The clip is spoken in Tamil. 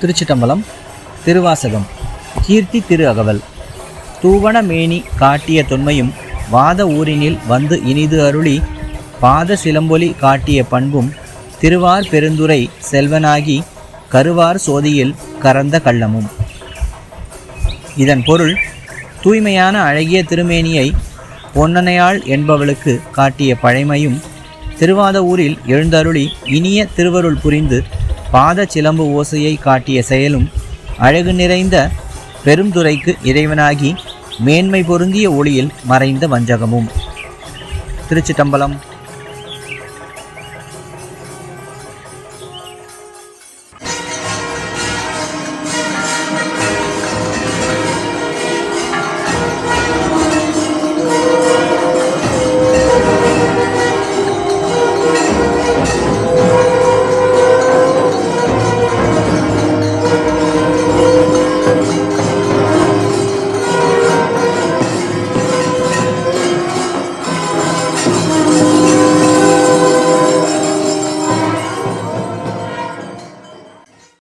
திருச்சிட்டம்பலம் திருவாசகம் கீர்த்தி திரு அகவல் தூவன மேனி காட்டிய தொன்மையும் வாத ஊரினில் வந்து இனிது அருளி பாத சிலம்பொலி காட்டிய பண்பும் திருவார் பெருந்துரை செல்வனாகி கருவார் சோதியில் கறந்த கள்ளமும். இதன் பொருள் தூய்மையான அழகிய திருமேனியை பொன்னனையாள் என்பவளுக்கு காட்டிய பழைமையும் திருவாத ஊரில் எழுந்தருளி இனிய திருவருள் புரிந்து பாத சிலம்பு ஓசையை காட்டிய செயலும் அழகு நிறைந்த பெருந்துரைக்கு இறைவனாகி மேன்மை பொருந்திய ஒளியில் மறைந்த வஞ்சகமும். திருச்சிட்டம்பலம்